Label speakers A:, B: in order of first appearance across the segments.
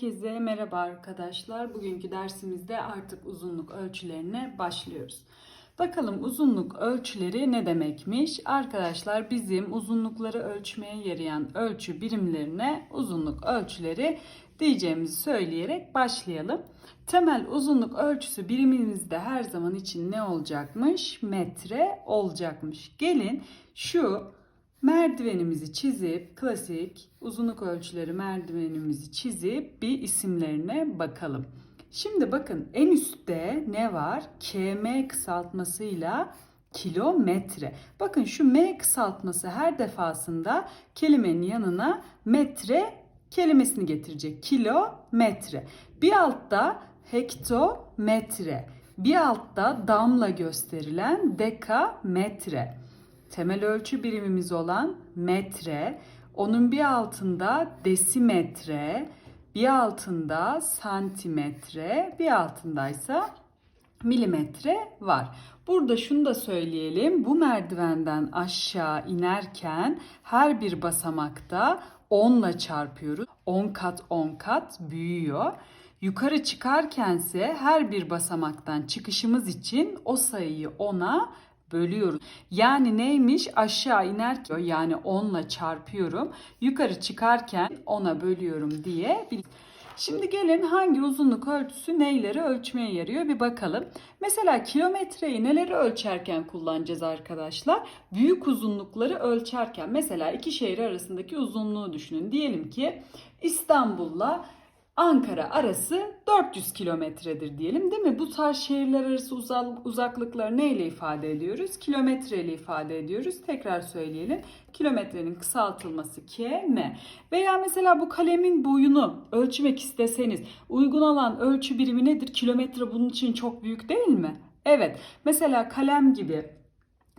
A: Herkese merhaba arkadaşlar. Bugünkü dersimizde artık uzunluk ölçülerine başlıyoruz. Bakalım uzunluk ölçüleri ne demekmiş? Arkadaşlar bizim uzunlukları ölçmeye yarayan ölçü birimlerine uzunluk ölçüleri diyeceğimizi söyleyerek başlayalım. Temel uzunluk ölçüsü birimimizde her zaman için ne olacakmış? Metre olacakmış. Gelin şu merdivenimizi çizip klasik uzunluk ölçüleri merdivenimizi çizip bir isimlerine bakalım. Şimdi bakın en üstte ne var? KM kısaltmasıyla kilometre. Bakın şu M kısaltması her defasında kelimenin yanına metre kelimesini getirecek. Kilometre. Bir altta hektometre. Bir altta damla gösterilen dekametre. Temel ölçü birimimiz olan metre, onun bir altında desimetre, bir altında santimetre, bir altındaysa milimetre var. Burada şunu da söyleyelim. Bu merdivenden aşağı inerken her bir basamakta 10 ile çarpıyoruz. 10 kat 10 kat büyüyor. Yukarı çıkarkense her bir basamaktan çıkışımız için o sayıyı 10'a bölüyoruz. Yani neymiş? Aşağı inerken yani 10 ile çarpıyorum. Yukarı çıkarken 10'a bölüyorum diye. Şimdi gelin hangi uzunluk ölçüsü neyleri ölçmeye yarıyor bir bakalım. Mesela kilometreyi neleri ölçerken kullanacağız arkadaşlar? Büyük uzunlukları ölçerken mesela iki şehir arasındaki uzunluğu düşünün. Diyelim ki İstanbul'la Ankara arası 400 kilometredir diyelim değil mi? Bu tarz şehirler arası uzaklıkları neyle ifade ediyoruz? Kilometre ile ifade ediyoruz. Tekrar söyleyelim. Kilometrenin kısaltılması km. Veya mesela bu kalemin boyunu ölçmek isteseniz uygun olan ölçü birimi nedir? Kilometre bunun için çok büyük değil mi? Evet. Mesela kalem gibi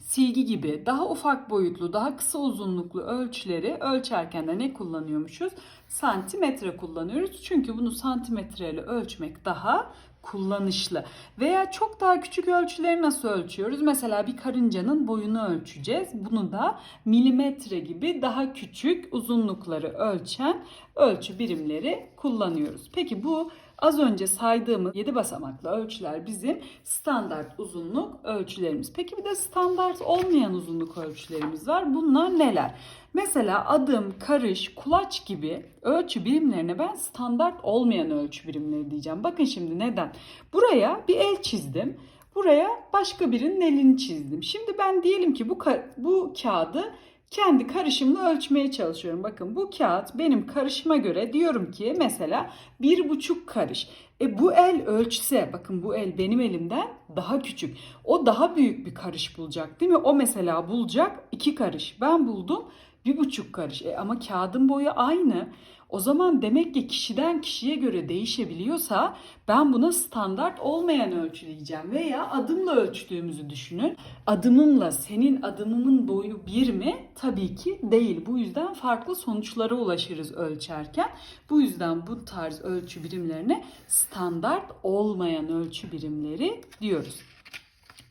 A: silgi gibi daha ufak boyutlu, daha kısa uzunluklu ölçüleri ölçerken de ne kullanıyormuşuz? Santimetre kullanıyoruz. Çünkü bunu santimetreyle ölçmek daha kullanışlı. Veya çok daha küçük ölçüleri nasıl ölçüyoruz? Mesela bir karıncanın boyunu ölçeceğiz. Bunu da milimetre gibi daha küçük uzunlukları ölçen ölçü birimleri kullanıyoruz. Peki bu Az önce saydığımız 7 basamaklı ölçüler bizim standart uzunluk ölçülerimiz. Peki bir de standart olmayan uzunluk ölçülerimiz var. Bunlar neler? Mesela adım, karış, kulaç gibi ölçü birimlerine ben standart olmayan ölçü birimleri diyeceğim. Bakın şimdi neden? Buraya bir el çizdim. Buraya başka birinin elini çizdim. Şimdi ben diyelim ki bu bu kağıdı kendi karışımla ölçmeye çalışıyorum. Bakın bu kağıt benim karışıma göre diyorum ki mesela bir buçuk karış. E bu el ölçse bakın bu el benim elimden daha küçük. O daha büyük bir karış bulacak değil mi? O mesela bulacak iki karış. Ben buldum bir buçuk karış. E ama kağıdın boyu aynı. O zaman demek ki kişiden kişiye göre değişebiliyorsa ben buna standart olmayan ölçü diyeceğim. Veya adımla ölçtüğümüzü düşünün. Adımımla senin adımımın boyu bir mi? Tabii ki değil. Bu yüzden farklı sonuçlara ulaşırız ölçerken. Bu yüzden bu tarz ölçü birimlerine standart olmayan ölçü birimleri diyoruz.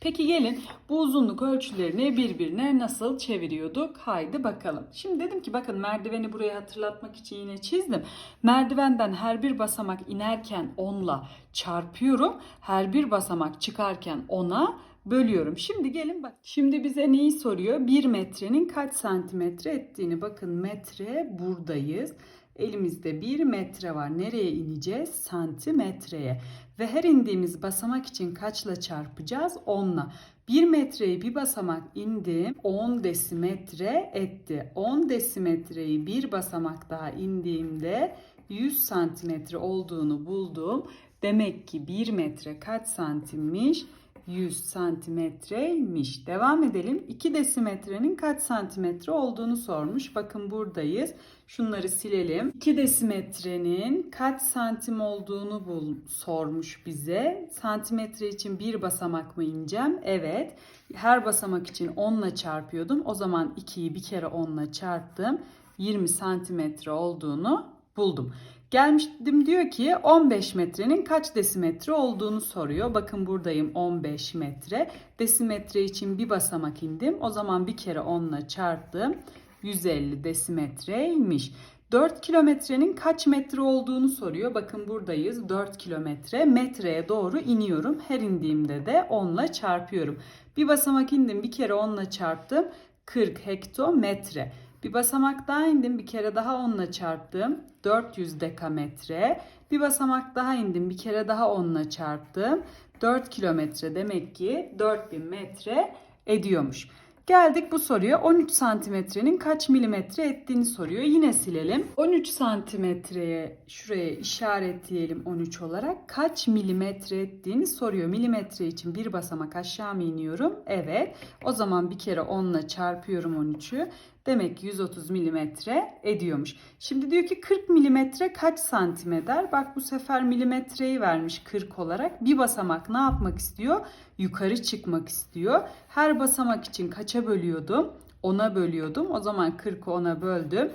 A: Peki gelin bu uzunluk ölçülerini birbirine nasıl çeviriyorduk? Haydi bakalım. Şimdi dedim ki bakın merdiveni buraya hatırlatmak için yine çizdim. Merdivenden her bir basamak inerken 10'la çarpıyorum. Her bir basamak çıkarken 10'a bölüyorum. Şimdi gelin bak. Şimdi bize neyi soruyor? 1 metrenin kaç santimetre ettiğini. Bakın metre buradayız. Elimizde 1 metre var. Nereye ineceğiz? Santimetreye. Ve her indiğimiz basamak için kaçla çarpacağız? 10'la. 1 metreyi bir basamak indim 10 desimetre etti. 10 desimetreyi bir basamak daha indiğimde 100 santimetre olduğunu buldum. Demek ki 1 metre kaç santimmiş? 100 santimetreymiş. Devam edelim. 2 desimetrenin kaç santimetre olduğunu sormuş. Bakın buradayız. Şunları silelim. 2 desimetrenin kaç santim olduğunu bul sormuş bize. Santimetre için bir basamak mı ineceğim? Evet. Her basamak için 10 ile çarpıyordum. O zaman 2'yi bir kere 10 ile çarptım. 20 santimetre olduğunu buldum. Gelmiştim diyor ki 15 metrenin kaç desimetre olduğunu soruyor. Bakın buradayım 15 metre. Desimetre için bir basamak indim. O zaman bir kere 10 ile çarptım. 150 desimetreymiş. 4 kilometrenin kaç metre olduğunu soruyor. Bakın buradayız 4 kilometre. Metreye doğru iniyorum. Her indiğimde de 10 ile çarpıyorum. Bir basamak indim bir kere 10 ile çarptım. 40 hektometre. Bir basamak daha indim bir kere daha 10 ile çarptım. 400 dekametre. Bir basamak daha indim bir kere daha 10 ile çarptım. 4 kilometre demek ki 4000 metre ediyormuş. Geldik bu soruya 13 santimetrenin kaç milimetre ettiğini soruyor. Yine silelim. 13 santimetreye şuraya işaretleyelim 13 olarak. Kaç milimetre ettiğini soruyor. Milimetre için bir basamak aşağı mı iniyorum? Evet. O zaman bir kere 10 ile çarpıyorum 13'ü. Demek ki 130 milimetre ediyormuş. Şimdi diyor ki 40 milimetre kaç santim eder? Bak bu sefer milimetreyi vermiş 40 olarak. Bir basamak ne yapmak istiyor? Yukarı çıkmak istiyor. Her basamak için kaça bölüyordum? 10'a bölüyordum. O zaman 40'ı 10'a böldüm.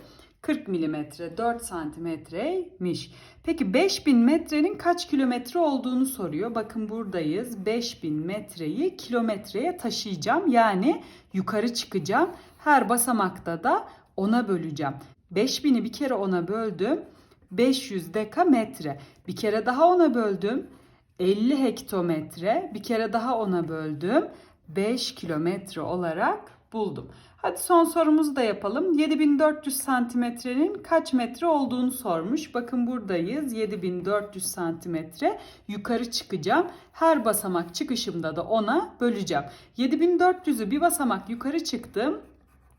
A: 40 milimetre 4 santimetreymiş. Peki 5000 metrenin kaç kilometre olduğunu soruyor. Bakın buradayız. 5000 metreyi kilometreye taşıyacağım. Yani yukarı çıkacağım. Her basamakta da 10'a böleceğim. 5000'i bir kere 10'a böldüm. 500 dekametre. Bir kere daha 10'a böldüm. 50 hektometre. Bir kere daha 10'a böldüm. 5 kilometre olarak buldum. Hadi son sorumuzu da yapalım. 7400 santimetrenin kaç metre olduğunu sormuş. Bakın buradayız. 7400 santimetre yukarı çıkacağım. Her basamak çıkışımda da 10'a böleceğim. 7400'ü bir basamak yukarı çıktım.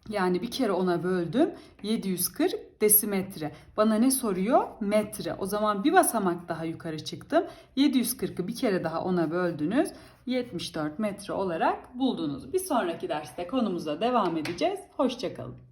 A: Yani bir kere ona böldüm. 740 desimetre. Bana ne soruyor? Metre. O zaman bir basamak daha yukarı çıktım. 740'ı bir kere daha ona böldünüz. 74 metre olarak buldunuz. Bir sonraki derste konumuza devam edeceğiz. Hoşçakalın.